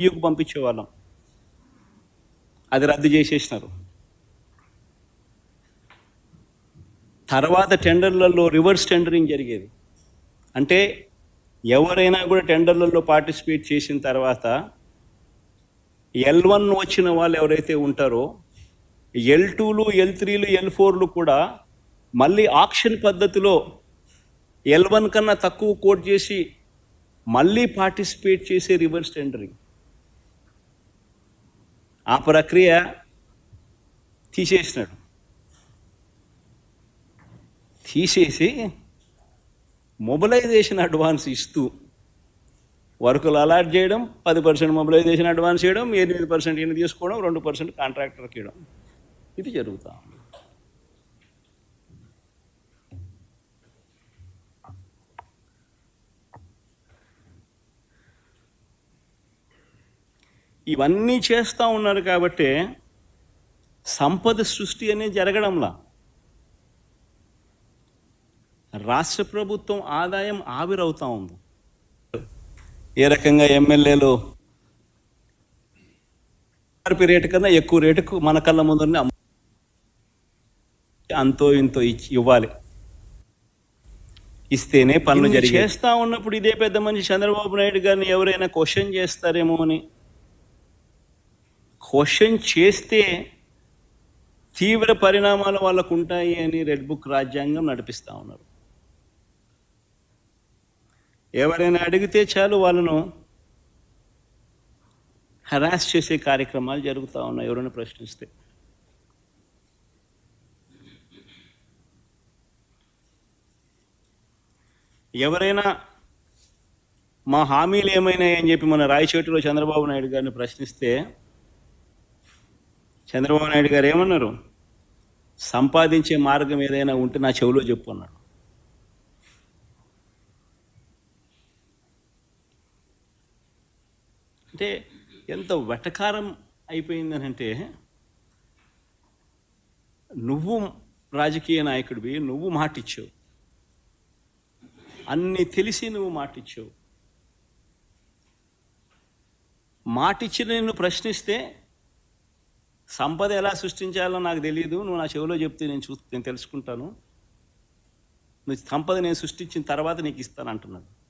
You go పంపించేవాళ్ళం. అది రద్దు చేసేసినారు. తర్వాత టెండర్లలో రివర్స్ టెండరింగ్ జరిగేది. అంటే ఎవరైనా కూడా టెండర్లలో పార్టిసిపేట్ చేసిన తర్వాత ఎల్ వన్ వచ్చిన వాళ్ళు ఎవరైతే ఉంటారో ఎల్ టూలు ఎల్ త్రీలు ఎల్ ఫోర్లు కూడా మళ్ళీ ఆక్షన్ పద్ధతిలో ఎల్ వన్ కన్నా తక్కువ కోట్ చేసి మళ్ళీ పార్టిసిపేట్ చేసే రివర్స్ టెండరింగ్. ఆ ప్రక్రియ తీసేసినాడు తీసేసి మొబిలైజేషన్ అడ్వాన్స్ ఇస్తూ వర్కులు అలాట్ చేయడం పది పర్సెంట్ మొబిలైజేషన్ అడ్వాన్స్ చేయడం ఎనిమిది పర్సెంట్ ఈయన తీసుకోవడం రెండు పర్సెంట్ కాంట్రాక్టర్కి ఇవ్వడం ఇది జరుగుతూ ఉంది. ఇవన్నీ చేస్తూ ఉన్నారు కాబట్టి సంపద సృష్టి అనేది జరగడంలా. రాష్ట్ర ప్రభుత్వం ఆదాయం ఆవిరవుతా ఉంది. ఏ రకంగా ఎమ్మెల్యేలు ఆర్పి రేటు కన్నా ఎక్కువ రేటుకు మన కళ్ళ అమ్ము- అంతో ఇంతో ఇచ్చి ఇవ్వాలి. ఇస్తేనే పనులు జరిగి చేస్తా ఉన్నప్పుడు ఇదే పెద్ద మనిషి చంద్రబాబు నాయుడు గారిని ఎవరైనా క్వశ్చన్ చేస్తారేమో అని క్వశ్చన్ చేస్తే తీవ్ర పరిణామాలు వాళ్ళకు ఉంటాయి అని రెడ్ బుక్ రాజ్యాంగం నడిపిస్తూ ఉన్నారు. ఎవరైనా అడిగితే చాలు వాళ్ళను హరాస్ చేసే కార్యక్రమాలు జరుగుతూ ఉన్నాయి ఎవరైనా ప్రశ్నిస్తే. ఎవరైనా మా హామీలు ఏమైనాయని అని చెప్పి మన రాయచోటిలో చంద్రబాబు నాయుడు గారిని ప్రశ్నిస్తే చంద్రబాబు నాయుడు గారు ఏమన్నారు? సంపాదించే మార్గం ఏదైనా ఉంటే నా చెవిలో చెప్పు అన్నాడు. అంటే ఎంత వెటకారం అయిపోయిందనంటే నువ్వు రాజకీయ నాయకుడివి నువ్వు మాటిచ్చావు. అన్ని తెలిసి నువ్వు మాటిచ్చావు. మాటిచ్చిన నిన్ను ప్రశ్నిస్తే సంపద ఎలా సృష్టించాలో నాకు తెలియదు నువ్వు నా చెవిలో చెప్తే నేను చూ నేను తెలుసుకుంటాను. నువ్వు సంపద నేను సృష్టించిన తర్వాత నీకు ఇస్తాను అంటున్నాడు.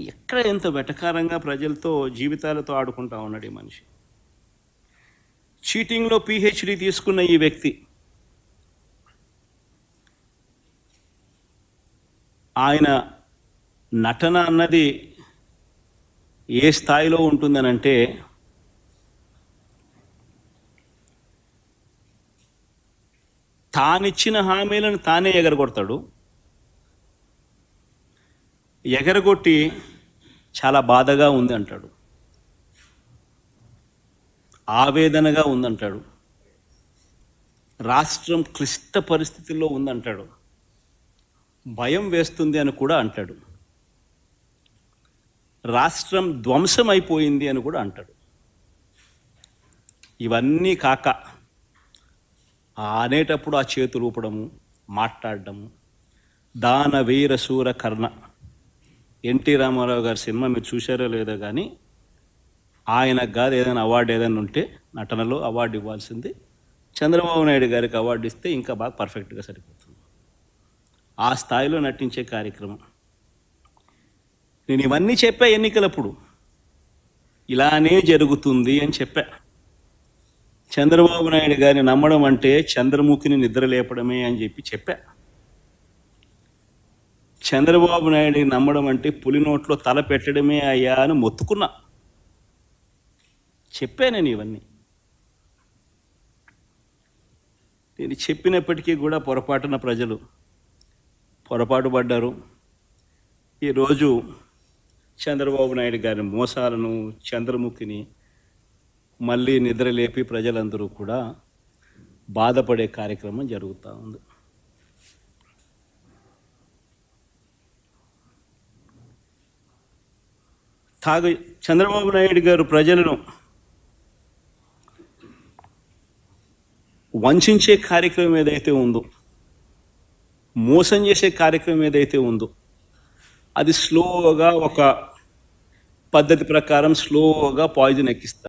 ఎక్కడ ఎంత వెటకారంగా ప్రజలతో జీవితాలతో ఆడుకుంటా ఉన్నాడు ఈ మనిషి. చీటింగ్లో పిహెచ్డి తీసుకున్న ఈ వ్యక్తి ఆయన నటన అన్నది ఏ స్థాయిలో ఉంటుందనంటే తానిచ్చిన హామీలను తానే ఎగరగొడతాడు. ఎగరగొట్టి చాలా బాధగా ఉంది అంటాడు. ఆవేదనగా ఉందంటాడు రాష్ట్రం క్లిష్ట పరిస్థితుల్లో ఉందంటాడు భయం వేస్తుంది అని కూడా అంటాడు. రాష్ట్రం ధ్వంసం అయిపోయింది అని కూడా అంటాడు. ఇవన్నీ కాక అనేటప్పుడు ఆ చేతులు ఊపడము మాట్లాడడము. దాన వీర సూర కర్ణ. ఎన్టీ రామారావు గారి సినిమా మీరు చూశారో లేదో కానీ ఆయనకు కాదు ఏదైనా అవార్డు ఏదైనా ఉంటే నటనలో అవార్డు ఇవ్వాల్సింది. చంద్రబాబు నాయుడు గారికి అవార్డు ఇస్తే ఇంకా బాగా పర్ఫెక్ట్గా సరిపోతుంది. ఆ స్థాయిలో నటించే కార్యక్రమం. నేను ఇవన్నీ చెప్పా ఎన్నికలప్పుడు. ఇలానే జరుగుతుంది అని చెప్పా. చంద్రబాబు నాయుడు గారిని నమ్మడం అంటే చంద్రముఖిని నిద్ర లేపడమే అని చెప్పి చెప్పా. చంద్రబాబు నాయుడిని నమ్మడం అంటే పులి నోట్లో తల పెట్టడమే అయ్యా అని మొత్తుకున్నా. చెప్పా నేను ఇవన్నీ. నేను చెప్పినప్పటికీ కూడా పొరపాటున ప్రజలు పొరపాటు పడ్డారు. ఈరోజు చంద్రబాబు నాయుడు గారి మోసాలను చంద్రముఖిని మళ్ళీ నిద్రలేపి ప్రజలందరూ కూడా బాధపడే కార్యక్రమం జరుగుతూ ఉంది. తాగు చంద్రబాబు నాయుడు గారు ప్రజలను వంచే కార్యక్రమం ఏదైతే ఉందో మోసం చేసే కార్యక్రమం ఏదైతే ఉందో అది స్లోగా ఒక పద్ధతి ప్రకారం స్లోగా పాయిజన్ ఎక్కిస్తారు